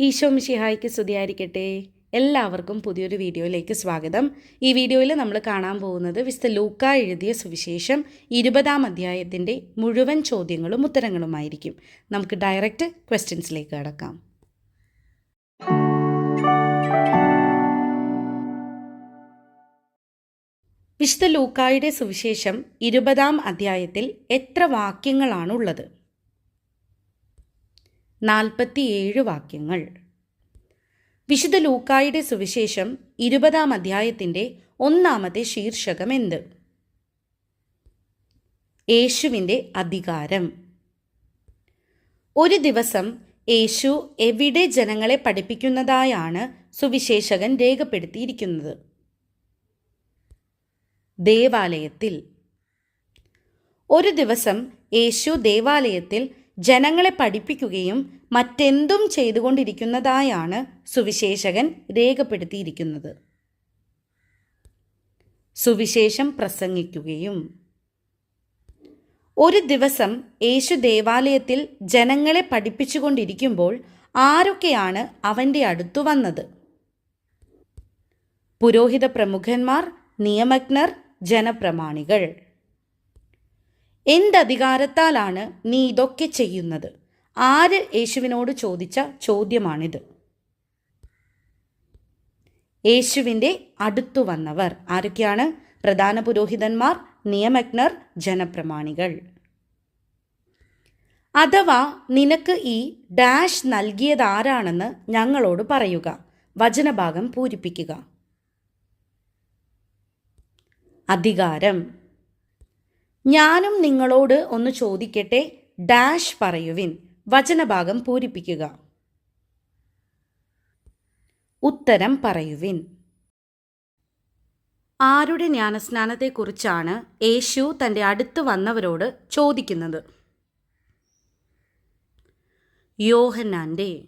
ഈശോ മിഷിഹായ്ക്ക് സ്തുതിയായിരിക്കട്ടെ. എല്ലാവർക്കും പുതിയൊരു വീഡിയോയിലേക്ക് സ്വാഗതം. ഈ വീഡിയോയിൽ നമ്മൾ കാണാൻ പോകുന്നത് വിസ്ത ലൂക്ക എഴുതിയ സുവിശേഷം ഇരുപതാം അധ്യായത്തിന്റെ മുഴുവൻ ചോദ്യങ്ങളും ഉത്തരങ്ങളുമായിരിക്കും. നമുക്ക് ഡയറക്റ്റ് ക്വസ്റ്റ്യൻസിലേക്ക് കടക്കാം. വിശുദ്ധ ലൂക്കായുടെ സുവിശേഷം ഇരുപതാം അധ്യായത്തിൽ എത്ര വാക്യങ്ങളാണുള്ളത്? നാൽപ്പത്തിയേഴ് വാക്യങ്ങൾ. വിശുദ്ധ ലൂക്കായുടെ സുവിശേഷം ഇരുപതാം അധ്യായത്തിന്റെ ഒന്നാമത്തെ ശീർഷകം എന്ത്? യേശുവിന്റെ അധികാരം. ഒരു ദിവസം യേശു എവിടെ ജനങ്ങളെ പഠിപ്പിക്കുന്നതായാണ് സുവിശേഷകൻ രേഖപ്പെടുത്തിയിരിക്കുന്നത്. ദേവാലയത്തിൽ. ഒരു ദിവസം യേശു ദേവാലയത്തിൽ ജനങ്ങളെ പഠിപ്പിക്കുകയും മറ്റെന്തും ചെയ്തുകൊണ്ടിരിക്കുന്നതായാണ് സുവിശേഷകൻ രേഖപ്പെടുത്തിയിരിക്കുന്നത്. സുവിശേഷം പ്രസംഗിക്കുകയും ഒരു ദിവസം യേശു ദേവാലയത്തിൽ ജനങ്ങളെ പഠിപ്പിച്ചുകൊണ്ടിരിക്കുമ്പോൾ ആരൊക്കെയാണ് അവന്റെ അടുത്തു വന്നത്? പുരോഹിത പ്രമുഖന്മാർ നിയമജ്ഞർ ജനപ്രമാണികൾ. എന്തധികാരത്താലാണ് നീ ഇതൊക്കെ ചെയ്യുന്നത്? ആര് യേശുവിനോട് ചോദിച്ച ചോദ്യമാണിത്. യേശുവിന്റെ അടുത്തു വന്നവർ ആരൊക്കെയാണ്? പ്രധാന പുരോഹിതന്മാർ നിയമജ്ഞർ ജനപ്രമാണികൾ. അഥവാ നിനക്ക് ഈ ഡാഷ് നൽകിയതാരാണെന്ന് ഞങ്ങളോട് പറയുക. വചനഭാഗം പൂരിപ്പിക്കുക. അധികാരം. ഞാനും നിങ്ങളോട് ഒന്ന് ചോദിക്കട്ടെ? ഡാഷ് പറയുവിൻ. വചനഭാഗം പൂരിപ്പിക്കുക. ഉത്തരം പറയുവിൻ. ആരുടെ ജ്ഞാനസ്നാനത്തെക്കുറിച്ചാണ് യേശു തന്റെ അടുത്ത് വന്നവരോട് ചോദിക്കുന്നത്? യോഹന്നാന്റെ.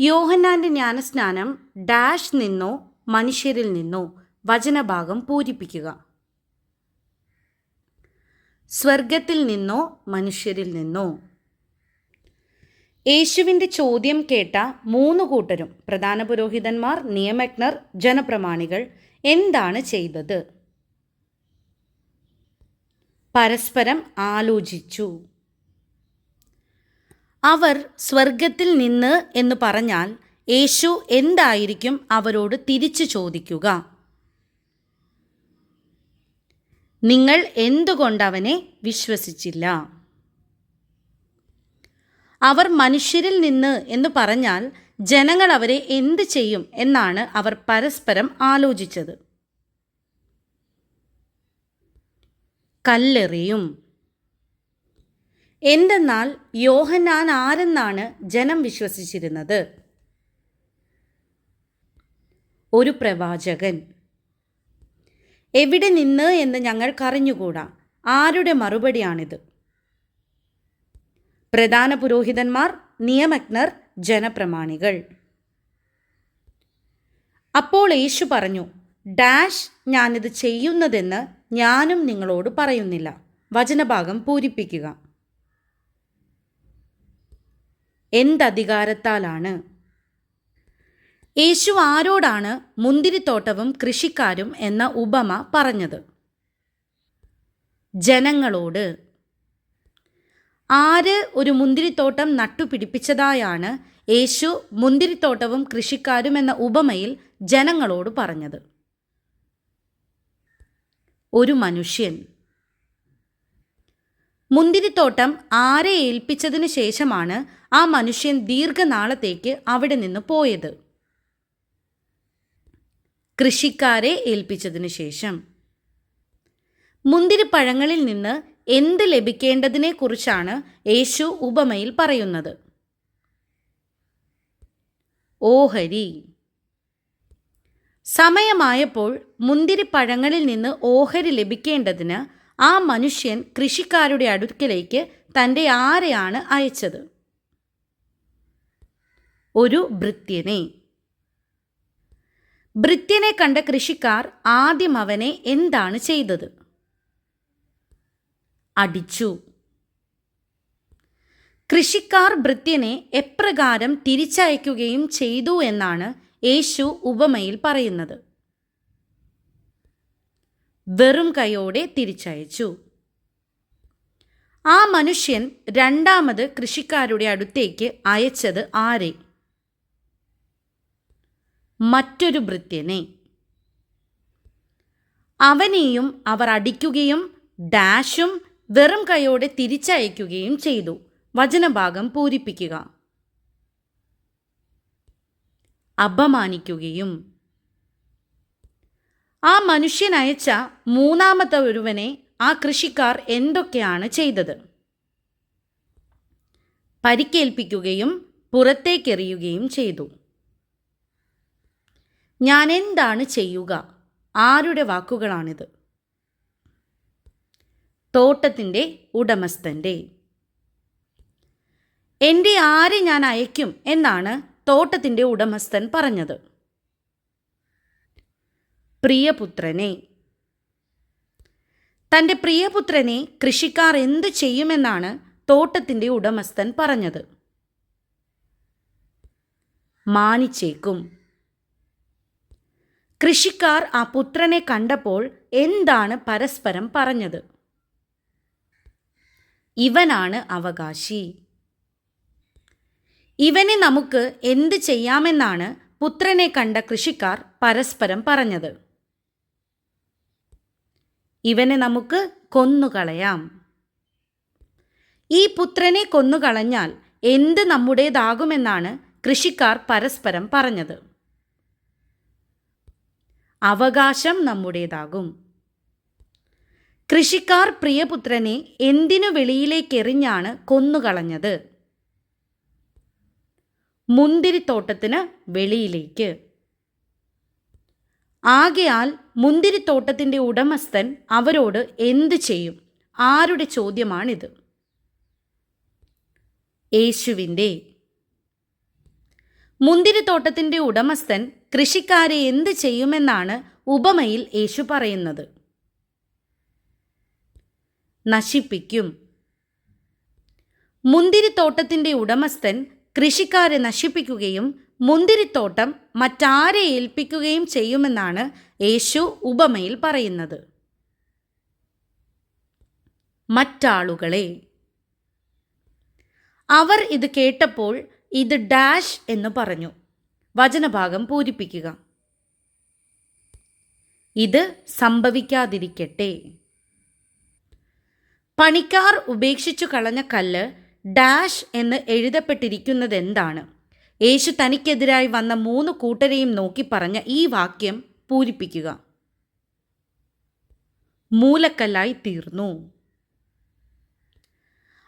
യോഹന്നാന്റെ ജ്ഞാനസ്നാനം ഡാഷ് നിന്നോ മനുഷ്യരിൽ നിന്നോ വചനഭാഗം പൂരിപ്പിക്കുക. സ്വർഗത്തിൽ നിന്നോ മനുഷ്യരിൽ നിന്നോ? യേശുവിന്റെ ചോദ്യം കേട്ട മൂന്ന് കൂട്ടരും പ്രധാന പുരോഹിതന്മാർ നിയമജ്ഞർ ജനപ്രമാണികൾ എന്താണ് ചെയ്തത്? പരസ്പരം ആലോചിച്ചു. അവർ സ്വർഗത്തിൽ നിന്ന് എന്ന് പറഞ്ഞാൽ യേശു എന്തായിരിക്കും അവരോട് തിരിച്ചു ചോദിക്കുക. നിങ്ങൾ എന്തുകൊണ്ട് അവനെ വിശ്വസിച്ചില്ല? അവർ മനുഷ്യരിൽ നിന്ന് എന്ന് പറഞ്ഞാൽ ജനങ്ങൾ അവരെ എന്ത് ചെയ്യും എന്നാണ് അവർ പരസ്പരം ആലോചിച്ചത്. കല്ലെറിയും. എന്തെന്നാൽ യോഹന്നാൻ ആരെന്നാണ് ജനം വിശ്വസിച്ചിരുന്നത്? ഒരു പ്രവാചകൻ. എവിടെ നിന്ന് എന്ന് ഞങ്ങൾക്കറിഞ്ഞുകൂടാ ആരുടെ മറുപടിയാണിത്? പ്രധാന പുരോഹിതന്മാർ നിയമജ്ഞർ ജനപ്രമാണികൾ. അപ്പോൾ യേശു പറഞ്ഞു ഡാഷ് ഞാനിത് ചെയ്യുന്നതെന്ന് ഞാനും നിങ്ങളോട് പറയുന്നില്ല. വചനഭാഗം പൂരിപ്പിക്കുക. എന്തധികാരത്താലാണ് യേശു ആരോടാണ് മുന്തിരിത്തോട്ടവും കൃഷിക്കാരും എന്ന ഉപമ പറഞ്ഞത്? ജനങ്ങളോട് ആര് ഒരു മുന്തിരിത്തോട്ടം നട്ടുപിടിപ്പിച്ചതായാണ് യേശു മുന്തിരിത്തോട്ടവും കൃഷിക്കാരും എന്ന ഉപമയിൽ ജനങ്ങളോട് പറഞ്ഞത്? ഒരു മനുഷ്യൻ മുന്തിരിത്തോട്ടം ആരെ ഏൽപ്പിച്ചതിനു ശേഷമാണ് ആ മനുഷ്യൻ ദീർഘനാളത്തേക്ക് അവിടെ നിന്ന് പോയത്. കൃഷിക്കാരെ ഏൽപ്പിച്ചതിനു ശേഷം. മുന്തിരിപ്പഴങ്ങളിൽ നിന്ന് എന്ത് ലഭിക്കേണ്ടതിനെക്കുറിച്ചാണ് യേശു ഉപമയിൽ പറയുന്നത്. ഓഹരി സമയമായപ്പോൾ മുന്തിരിപ്പഴങ്ങളിൽ നിന്ന് ഓഹരി ലഭിക്കേണ്ടതിന് ആ മനുഷ്യൻ കൃഷിക്കാരുടെ അടുക്കലേക്ക് തന്റെ ആരെയാണ് അയച്ചത്? ഒരു ഭൃത്യനെ. ഭൃത്യനെ കണ്ട കൃഷിക്കാർ ആദ്യം അവനെ എന്താണ് ചെയ്തത്? അടിച്ചു. കൃഷിക്കാർ ഭൃത്യനെ എപ്രകാരം തിരിച്ചയക്കുകയും ചെയ്തു എന്നാണ് യേശു ഉപമയിൽ പറയുന്നത്. വെറും കൈയോടെ തിരിച്ചയച്ചു. ആ മനുഷ്യൻ രണ്ടാമത് കൃഷിക്കാരുടെ അടുത്തേക്ക് അയച്ചത് ആരെ? മറ്റൊരു ഭൃത്യനെ. അവനെയും അവർ അടിക്കുകയും ഡാഷും വെറും കൈയോടെ തിരിച്ചയക്കുകയും ചെയ്തു. വചനഭാഗം പൂരിപ്പിക്കുക. അപമാനിക്കുകയും. ആ മനുഷ്യൻ അയച്ച മൂന്നാമത്തെ ഒരുവനെ ആ കൃഷിക്കാർ എന്തൊക്കെയാണ് ചെയ്തത്? പരിക്കേൽപ്പിക്കുകയും പുറത്തേക്കെറിയുകയും ചെയ്തു. ഞാൻ എന്താണ് ചെയ്യുക? ആരുടെ വാക്കുകളാണിത്? തോട്ടത്തിന്റെ ഉടമസ്ഥന്റെ. എന്റെ ആരെ ഞാൻ അയക്കും എന്നാണ് തോട്ടത്തിന്റെ ഉടമസ്ഥൻ പറഞ്ഞത്. പ്രിയപുത്രനെ. തന്റെ പ്രിയപുത്രനെ കൃഷിക്കാർ എന്തു ചെയ്യുമെന്നാണ് തോട്ടത്തിന്റെ ഉടമസ്ഥൻ പറഞ്ഞത്. മാനിച്ചേക്കും. കൃഷിക്കാർ ആ പുത്രനെ കണ്ടപ്പോൾ എന്താണ് പരസ്പരം പറഞ്ഞത്? ഇവനാണ് അവകാശി. ഇവനെ നമുക്ക് എന്ത് ചെയ്യാമെന്നാണ് പുത്രനെ കണ്ട കൃഷിക്കാർ പരസ്പരം പറഞ്ഞത്. ഇവനെ നമുക്ക് കൊന്നുകളയാം. ഈ പുത്രനെ കൊന്നുകളഞ്ഞാൽ എന്ത് നമ്മുടേതാകുമെന്നാണ് കൃഷിക്കാർ പരസ്പരം പറഞ്ഞത്. അവകാശം നമ്മുടേതാകും. കൃഷിക്കാർ പ്രിയപുത്രനെ എന്തിനു വെളിയിലേക്കെറിഞ്ഞാണ് കൊന്നുകളഞ്ഞത്? മുന്തിരിത്തോട്ടത്തിന് വെളിയിലേക്ക്. ആകയാൽ മുന്തിരിത്തോട്ടത്തിന്റെ ഉടമസ്ഥൻ അവരോട് എന്തു ചെയ്യും? ആരുടെ ചോദ്യമാണിത്? യേശുവിന്റെ മുന്തിരിത്തോട്ടത്തിന്റെ ഉടമസ്ഥൻ കൃഷിക്കാരെ എന്ത് ചെയ്യുമെന്നാണ് ഉപമയിൽ യേശു പറയുന്നത്. നശിപ്പിക്കും. മുന്തിരിത്തോട്ടത്തിന്റെ ഉടമസ്ഥൻ കൃഷിക്കാരെ നശിപ്പിക്കുകയും മുന്തിരിത്തോട്ടം മറ്റാരെ ഏൽപ്പിക്കുകയും ചെയ്യുമെന്നാണ് യേശു ഉപമയിൽ പറയുന്നത്. മറ്റാളുകളെ. അവർ ഇത് കേട്ടപ്പോൾ ഇത് ഡാഷ് എന്ന് പറഞ്ഞു. വചനഭാഗം പൂരിപ്പിക്കുക. ഇത് സംഭവിക്കാതിരിക്കട്ടെ. പണിക്കാർ ഉപേക്ഷിച്ചു കളഞ്ഞ കല്ല് ഡാഷ് എന്ന് എഴുതപ്പെട്ടിരിക്കുന്നത് എന്താണ് യേശു തനിക്കെതിരായി വന്ന മൂന്ന് കൂട്ടരെയും നോക്കി പറഞ്ഞ ഈ വാക്യം പൂരിപ്പിക്കുക. മൂലക്കല്ലായി തീർന്നു.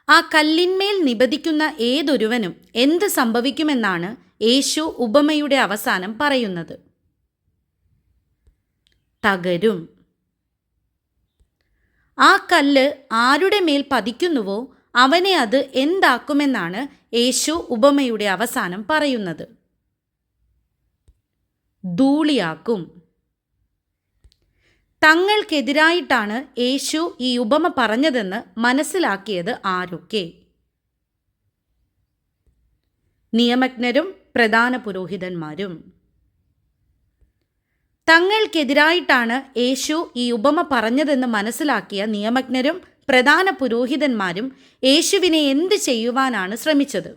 ആ കല്ലിന്മേൽ നിബദിക്കുന്ന ഏതൊരുവനും എന്ത് സംഭവിക്കുമെന്നാണ് യേശു ഉപമയുടെ അവസാനം പറയുന്നത്. തകരും. ആ കല്ല് ആരുടെ മേൽ പതിക്കുന്നുവോ അവനെ അത് എന്താക്കുമെന്നാണ് യേശു ഉപമയുടെ അവസാനം പറയുന്നത്. ധൂളിയാക്കും. തങ്ങൾക്കെതിരായിട്ടാണ് യേശു ഈ ഉപമ പറഞ്ഞതെന്ന് മനസ്സിലാക്കിയത് ആരൊക്കെ? നിയമജ്ഞരും പ്രധാന പുരോഹിതന്മാരും. തങ്ങൾക്കെതിരായിട്ടാണ് യേശു ഈ ഉപമ പറഞ്ഞതെന്ന് മനസ്സിലാക്കിയ നിയമജ്ഞരും പ്രധാന പുരോഹിതന്മാരും യേശുവിനെ എന്ത് ചെയ്യുവാനാണ് ശ്രമിച്ചത്?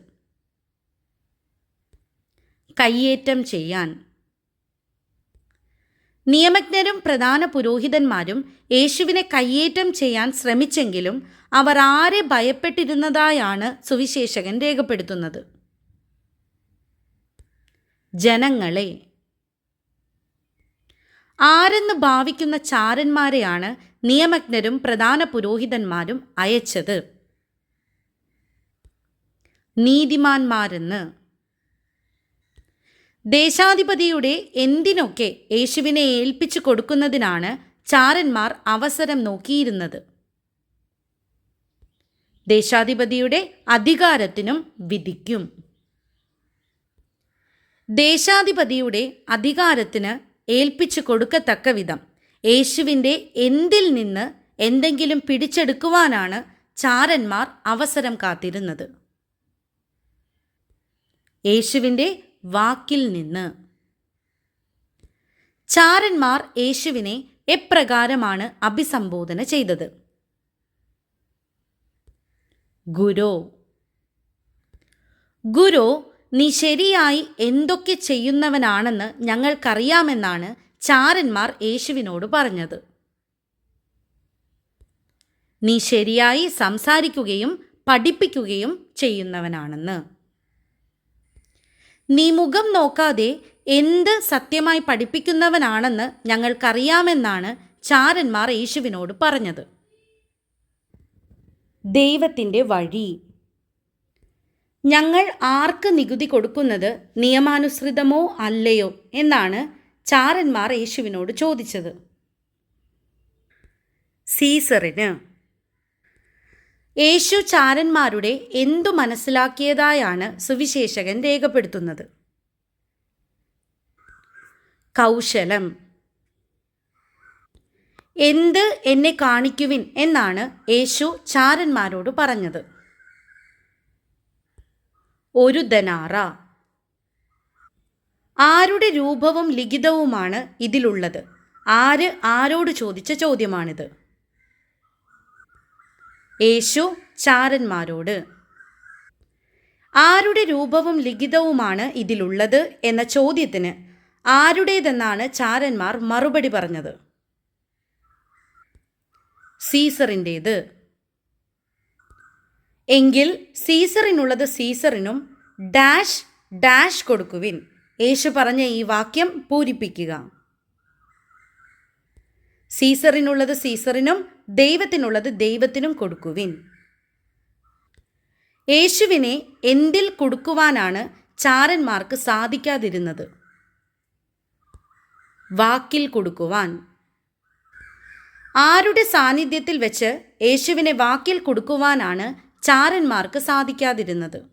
കയ്യേറ്റം ചെയ്യാൻ. നിയമജ്ഞരും പ്രധാന പുരോഹിതന്മാരും യേശുവിനെ കയ്യേറ്റം ചെയ്യാൻ ശ്രമിച്ചെങ്കിലും അവർ ആരെ ഭയപ്പെട്ടിരുന്നതായാണ് സുവിശേഷകൻ രേഖപ്പെടുത്തുന്നത്. ജനങ്ങളെ ആരെന്ന് ഭാവിക്കുന്ന ചാരന്മാരെയാണ് നിയമജ്ഞരും പ്രധാന പുരോഹിതന്മാരും അയച്ചത്. നീതിമാന്മാരെന്ന് ദേശാധിപതിയുടെ എന്തിനൊക്കെ യേശുവിനെ ഏൽപ്പിച്ചു കൊടുക്കുന്നതിനാണ് ചാരന്മാർ അവസരം നോക്കിയിരുന്നത്? ദേശാധിപതിയുടെ അധികാരത്തിനും വിധിക്കും. ദേശാധിപതിയുടെ അധികാരത്തിന് ഏൽപ്പിച്ചു കൊടുക്കത്തക്ക വിധം യേശുവിന്റെ എന്തിൽ നിന്ന് എന്തെങ്കിലും പിടിച്ചെടുക്കുവാനാണ് ചാരന്മാർ അവസരം കാത്തിരുന്നത്. യേശുവിന്റെ വാക്കിൽ നിന്ന്. ചാരന്മാർ യേശുവിനെ എപ്രകാരമാണ് അഭിസംബോധന ചെയ്തത്. ഗുരു. ഗുരു നീ ശരിയായി എന്തൊക്കെ ചെയ്യുന്നവനാണെന്ന് ഞങ്ങൾക്കറിയാമെന്നാണ് ചാരന്മാർ യേശുവിനോട് പറഞ്ഞത്. നീ ശരിയായി സംസാരിക്കുകയും പഠിപ്പിക്കുകയും ചെയ്യുന്നവനാണെന്ന്. നീ മുഖം നോക്കാതെ എന്ത് സത്യമായി പഠിപ്പിക്കുന്നവനാണെന്ന് ഞങ്ങൾക്കറിയാമെന്നാണ് ചാരന്മാർ യേശുവിനോട് പറഞ്ഞത്. ദൈവത്തിന്റെ വഴി. ഞങ്ങൾ ആർക്ക് നികുതി കൊടുക്കുന്നത് നിയമാനുസൃതമോ അല്ലയോ എന്നാണ് ചാരന്മാർ യേശുവിനോട് ചോദിച്ചത്. സീസറിന് യേശു ചാരന്മാരുടെ എന്തു മനസ്സിലാക്കിയതായാണ് സുവിശേഷകൻ രേഖപ്പെടുത്തുന്നത്. കൗശലം. എന്ത് എന്നെ കാണിക്കുവിൻ എന്നാണ് യേശു ചാരന്മാരോട് പറഞ്ഞത്. ഒരു ധനാറ. ആരുടെ രൂപവും ലിഖിതവുമാണ് ഇതിലുള്ളത്. ആര് ആരോട് ചോദിച്ച ചോദ്യമാണിത്. യേശു ചാരന്മാരോട്. ആരുടെ രൂപവും ലിഖിതവുമാണ് ഇതിലുള്ളത് എന്ന ചോദ്യത്തിന് ആരുടേതെന്നാണ് ചാരന്മാർ മറുപടി പറഞ്ഞത്? സീസറിന്റേത്. എങ്കിൽ സീസറിനുള്ളത് സീസറിനും ഡാഷ് ഡാഷ് കൊടുക്കുവിൻ. യേശു പറഞ്ഞ ഈ വാക്യം പൂരിപ്പിക്കുക. സീസറിനുള്ളത് സീസറിനും ദൈവത്തിനുള്ളത് ദൈവത്തിനും കൊടുക്കുവിൻ. യേശുവിനെ എന്തിൽ കൊടുക്കുവാനാണ് ചാരന്മാർക്ക് സാധിക്കാതിരുന്നത്? വാക്കിൽ കൊടുക്കുവാൻ. ആരുടെ സാന്നിധ്യത്തിൽ വെച്ച് യേശുവിനെ വാക്കിൽ കൊടുക്കുവാനാണ് ചാരന്മാർക്ക് സാധിക്കാതിരുന്നത്?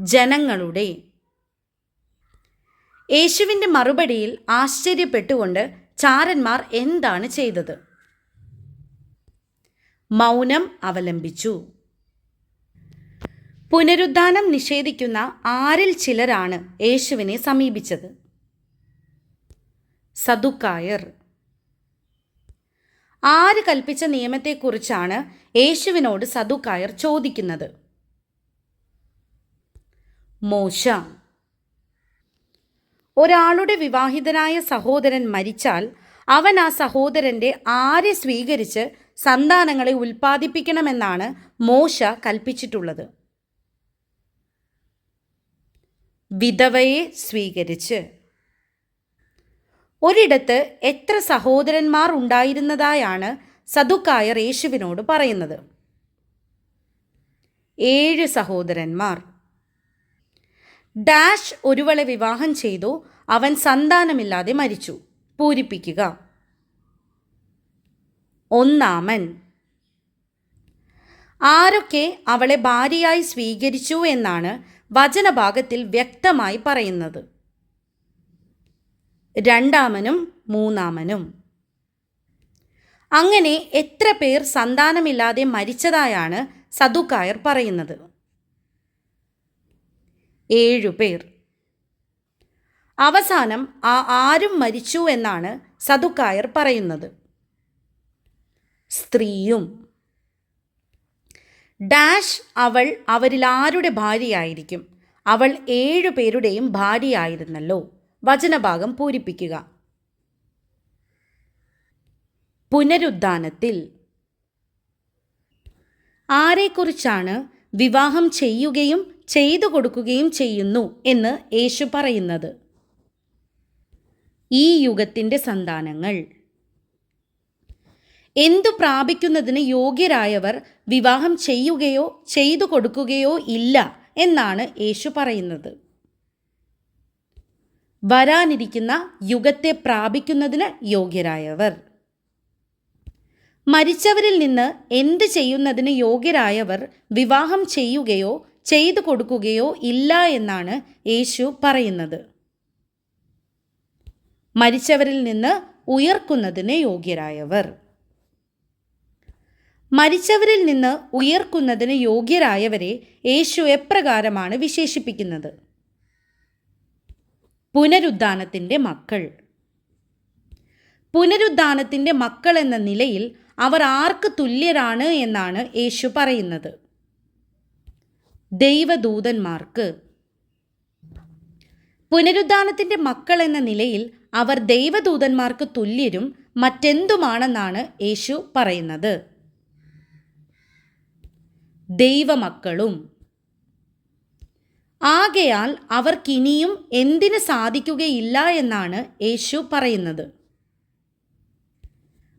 ജനങ്ങളുടെ. യേശുവിന്റെ മറുപടിയിൽ ആശ്ചര്യപ്പെട്ടുകൊണ്ട് ചാരന്മാർ എന്താണ് ചെയ്തത്? മൗനം അവലംബിച്ചു. പുനരുദ്ധാനം നിഷേധിക്കുന്ന ആരിൽ ചിലരാണ് യേശുവിനെ സമീപിച്ചത്? സദുക്കായർ. ആര് കൽപ്പിച്ച നിയമത്തെക്കുറിച്ചാണ് യേശുവിനോട് സദുക്കായർ ചോദിക്കുന്നത്? മോശ. ഒരാളുടെ വിവാഹിതനായ സഹോദരൻ മരിച്ചാൽ അവൻ ആ സഹോദരന്റെ ആരെ സ്വീകരിച്ച് സന്താനങ്ങളെ ഉൽപ്പാദിപ്പിക്കണമെന്നാണ് മോശ കൽപ്പിച്ചിട്ടുള്ളത്. വിധവയെ സ്വീകരിച്ച്. ഒരിടത്ത് എത്ര സഹോദരന്മാർ ഉണ്ടായിരുന്നതായാണ് സദുക്കായർ യേശുവിനോട് പറയുന്നത്. ഏഴ് സഹോദരന്മാർ. ഡാഷ് ഒരുവളെ വിവാഹം ചെയ്തു. അവൻ സന്താനമില്ലാതെ മരിച്ചു. പൂരിപ്പിക്കുക. ഒന്നാമൻ. ആരൊക്കെ അവളെ ഭാര്യയായി സ്വീകരിച്ചു എന്നാണ് വചനഭാഗത്തിൽ വ്യക്തമായി പറയുന്നത്. രണ്ടാമനും മൂന്നാമനും. അങ്ങനെ എത്ര പേർ സന്താനമില്ലാതെ മരിച്ചതായാണ് സദുക്കായർ പറയുന്നത്. ഏഴുപേർ അവസാനം ആ ആരും മരിച്ചു എന്നാണ് സദുക്കായർ പറയുന്നത്. സ്ത്രീയും. ഡാഷ് അവൾ അവരിൽ ആരുടെ ഭാര്യയായിരിക്കും? അവൾ ഏഴു പേരുടെയും ഭാര്യയായിരുന്നല്ലോ. വചനഭാഗം പൂരിപ്പിക്കുക. പുനരുദ്ധാനത്തിൽ. ആരെക്കുറിച്ചാണ് വിവാഹം ചെയ്യുകയും ചെയ്തു കൊടുക്കുകയും ചെയ്യുന്നു എന്ന് യേശു പറയുന്നത്. ഈ യുഗത്തിന്റെ സന്താനങ്ങൾ. എന്തു പ്രാപിക്കുന്നതിന് യോഗ്യരായവർ വിവാഹം ചെയ്യുകയോ ചെയ്തു കൊടുക്കുകയോ ഇല്ല എന്നാണ് യേശു പറയുന്നത്. വരാനിരിക്കുന്ന യുഗത്തെ പ്രാപിക്കുന്നതിന് യോഗ്യരായവർ. മരിച്ചവരിൽ നിന്ന് എന്ത് ചെയ്യുന്നതിന് യോഗ്യരായവർ വിവാഹം ചെയ്യുകയോ ചെയ്തു കൊടുക്കുകയോ ഇല്ല എന്നാണ് യേശു പറയുന്നത്. മരിച്ചവരിൽ നിന്ന് ഉയർക്കുന്നതിന് യോഗ്യരായവർ. മരിച്ചവരിൽ നിന്ന് ഉയർക്കുന്നതിന് യോഗ്യരായവരെ യേശു എപ്രകാരമാണ് വിശേഷിപ്പിക്കുന്നത്? പുനരുദ്ധാനത്തിന്റെ മക്കൾ. പുനരുദ്ധാനത്തിന്റെ മക്കൾ എന്ന നിലയിൽ അവർ ആർക്ക് തുല്യരാണ് എന്നാണ് യേശു പറയുന്നത്. ദൈവദൂതന്മാർക്ക്. പുനരുദ്ധാനത്തിന്റെ മക്കൾ എന്ന നിലയിൽ അവർ ദൈവദൂതന്മാർക്ക് തുല്യരും മറ്റെന്തുമാണെന്നാണ് യേശു പറയുന്നത്. ദൈവമക്കളും. ആകയാൽ അവർക്കിനിയും എന്തിന് സാധിക്കുകയില്ല എന്നാണ് യേശു പറയുന്നത്.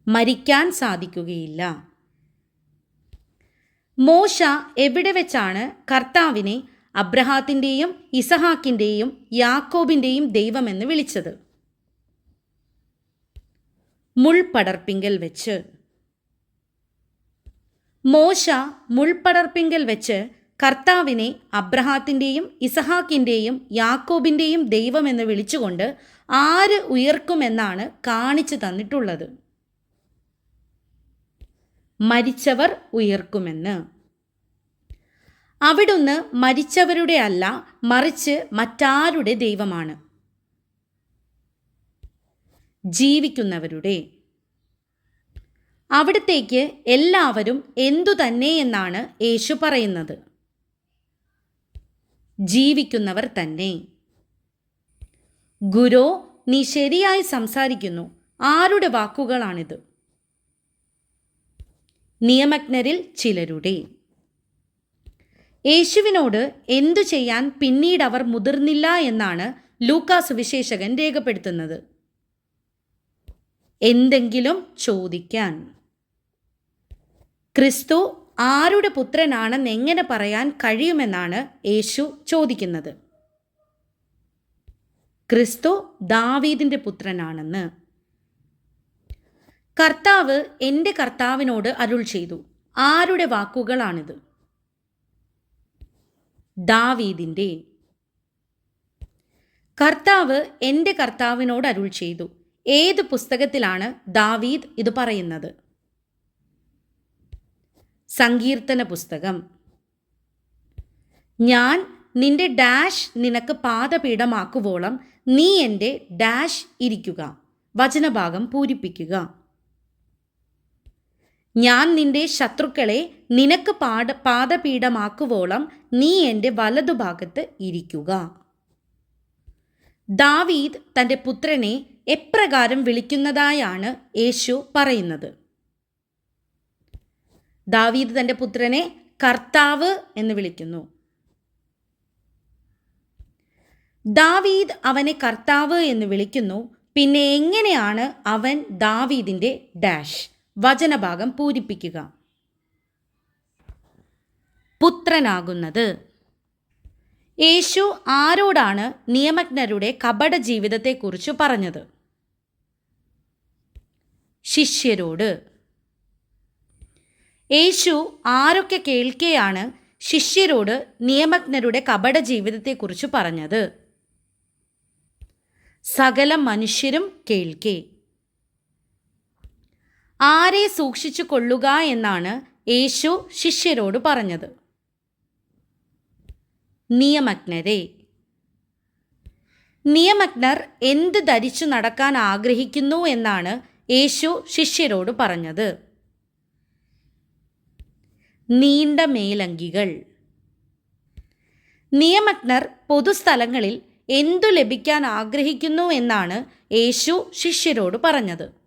മരിക്കാൻ സാധിക്കുകയില്ല. മോശ എവിടെ വെച്ചാണ് കർത്താവിനെ അബ്രഹാത്തിന്റെയും ഇസഹാക്കിന്റെയും യാക്കോബിന്റെയും ദൈവമെന്ന് വിളിച്ചത്? മുൾപടർപ്പിങ്കൽ വെച്ച്. മോശ മുൾപടർപ്പിങ്കൽ വെച്ച് കർത്താവിനെ അബ്രഹാത്തിന്റെയും ഇസഹാക്കിന്റെയും യാക്കോബിന്റെയും ദൈവമെന്ന് വിളിച്ചുകൊണ്ട് ആര് ഉയർക്കുമെന്നാണ് കാണിച്ചു തന്നിട്ടുള്ളത്. മരിച്ചവർ ഉയർക്കുമെന്ന്. അവിടുന്ന് മരിച്ചവരുടെ അല്ല മറിച്ച് മറ്റാരുടെ ദൈവമാണ്. ജീവിക്കുന്നവരുടെ. അവിടത്തേക്ക് എല്ലാവരും എന്തു തന്നെ എന്നാണ് യേശു പറയുന്നത്. ജീവിക്കുന്നവർ തന്നെ. ഗുരു നീ ശരിയായി സംസാരിക്കുന്നു. ആരുടെ വാക്കുകളാണിത്? നിയമജ്ഞരിൽ ചിലരുടെ. യേശുവിനോട് എന്തു ചെയ്യാൻ പിന്നീട് അവർ മുതിർന്നില്ല എന്നാണ് ലൂക്കാസ് വിശേഷകൻ രേഖപ്പെടുത്തുന്നത്. എന്തെങ്കിലും ചോദിക്കാൻ. ക്രിസ്തു ആരുടെ പുത്രനാണെന്ന് എങ്ങനെ പറയാൻ കഴിയുമെന്നാണ് യേശു ചോദിക്കുന്നത്. ക്രിസ്തു ദാവീദിന്റെ പുത്രനാണെന്ന്. കർത്താവ് എന്റെ കർത്താവിനോട് അരുൾ ചെയ്തു. ആരുടെ വാക്കുകളാണിത്? ദാവീദിന്റെ കർത്താവ് എന്റെ കർത്താവിനോട് അരുൾ ചെയ്തു. ഏത് പുസ്തകത്തിലാണ് ദാവീദ് ഇത് പറയുന്നത്? സങ്കീർത്തന പുസ്തകം. ഞാൻ നിന്റെ ഡാഷ് നിനക്ക് പാദപീഠമാക്കുവോളം നീ എന്റെ ഡാഷ് ഇരിക്കുക. വചനഭാഗം പൂരിപ്പിക്കുക. ഞാൻ നിന്റെ ശത്രുക്കളെ നിനക്ക് പാട പാദപീഠമാക്കുവോളം നീ എന്റെ വലതുഭാഗത്ത് ഇരിക്കുക. ദാവീദ് തന്റെ പുത്രനെ എപ്രകാരം വിളിക്കുന്നതായാണ് യേശു പറയുന്നത്. ദാവീദ് തന്റെ പുത്രനെ കർത്താവ് എന്ന് വിളിക്കുന്നു. ദാവീദ് അവനെ കർത്താവ് എന്ന് വിളിക്കുന്നു. പിന്നെ എങ്ങനെയാണ് അവൻ ദാവീദിന്റെ ഡാഷ്? വചനഭാഗം പൂരിപ്പിക്കുക. പുത്രനാകുന്നത്. യേശു ആരോടാണ് നിയമജ്ഞരുടെ കപട ജീവിതത്തെക്കുറിച്ച് പറഞ്ഞത്? ശിഷ്യരോട്. യേശു ആരൊക്കെ കേൾക്കെയാണ് ശിഷ്യരോട് നിയമജ്ഞരുടെ കപട ജീവിതത്തെക്കുറിച്ച് പറഞ്ഞത്? സകല മനുഷ്യരും കേൾക്കേ. ആരെ സൂക്ഷിച്ചു കൊള്ളുക എന്നാണ് യേശു ശിഷ്യരോട് പറഞ്ഞത്. നിയമജ്ഞരെ നിയമജ്ഞർ എന്ത് ധരിച്ചു നടക്കാൻ ആഗ്രഹിക്കുന്നു എന്നാണ് യേശു ശിഷ്യരോട് പറഞ്ഞത്. നീണ്ട മേലങ്കികൾ. നിയമജ്ഞർ പൊതുസ്ഥലങ്ങളിൽ എന്തു ലഭിക്കാൻ ആഗ്രഹിക്കുന്നു എന്നാണ് യേശു ശിഷ്യരോട് പറഞ്ഞത്.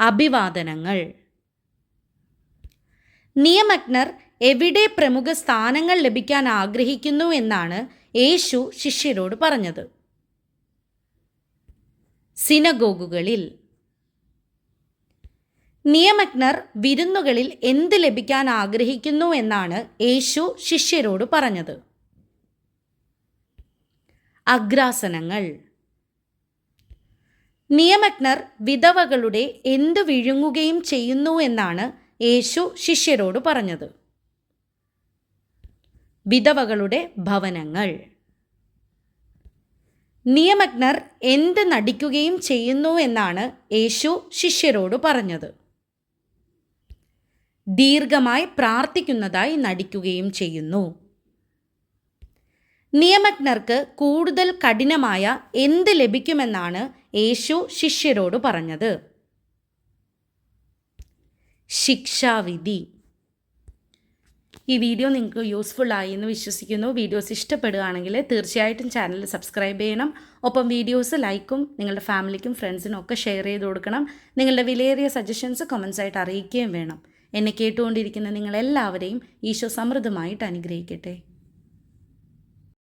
അഭിവാദനങ്ങൾ. നിയമജ്ഞർ എവിടെ പ്രമുഖ സ്ഥാനങ്ങൾ ലഭിക്കാൻ ആഗ്രഹിക്കുന്നു എന്നാണ് യേശു ശിഷ്യരോട് പറഞ്ഞത്. സിനഗോഗുകളിൽ. നിയമജ്ഞർ വിരുന്നുകളിൽ എന്ത് ലഭിക്കാൻ ആഗ്രഹിക്കുന്നു എന്നാണ് യേശു ശിഷ്യരോട് പറഞ്ഞത്. അഗ്രാസനങ്ങൾ. നിയമജ്ഞർ വിധവകളുടെ എന്തു വിഴുങ്ങുകയും ചെയ്യുന്നു എന്നാണ് യേശു ശിഷ്യരോട് പറഞ്ഞത്. വിധവകളുടെ ഭവനങ്ങൾ. നിയമജ്ഞർ എന്ത് നടിക്കുകയും ചെയ്യുന്നു എന്നാണ് യേശു ശിഷ്യരോട് പറഞ്ഞത്. ദീർഘമായി പ്രാർത്ഥിക്കുന്നതായി നടിക്കുകയും ചെയ്യുന്നു. നിയമജ്ഞർക്ക് കൂടുതൽ കഠിനമായ എന്ത് ലഭിക്കുമെന്നാണ് യേശു ശിഷ്യരോട് പറഞ്ഞത്. ശിക്ഷാവിധി. ഈ വീഡിയോ നിങ്ങൾക്ക് യൂസ്ഫുൾ ആയി എന്ന് വിശ്വസിക്കുന്നു. വീഡിയോസ് ഇഷ്ടപ്പെടുകയാണെങ്കിൽ തീർച്ചയായിട്ടും ചാനൽ സബ്സ്ക്രൈബ് ചെയ്യണം. ഒപ്പം വീഡിയോസ് ലൈക്കും നിങ്ങളുടെ ഫാമിലിക്കും ഫ്രണ്ട്സിനും ഒക്കെ ഷെയർ ചെയ്ത് കൊടുക്കണം. നിങ്ങളുടെ വിലയേറിയ സജഷൻസ് കമൻസ് ആയിട്ട് അറിയിക്കുകയും വേണം. എന്നെ കേട്ടുകൊണ്ടിരിക്കുന്ന നിങ്ങളെല്ലാവരെയും ഈശോ സമൃദ്ധമായിട്ട് അനുഗ്രഹിക്കട്ടെ.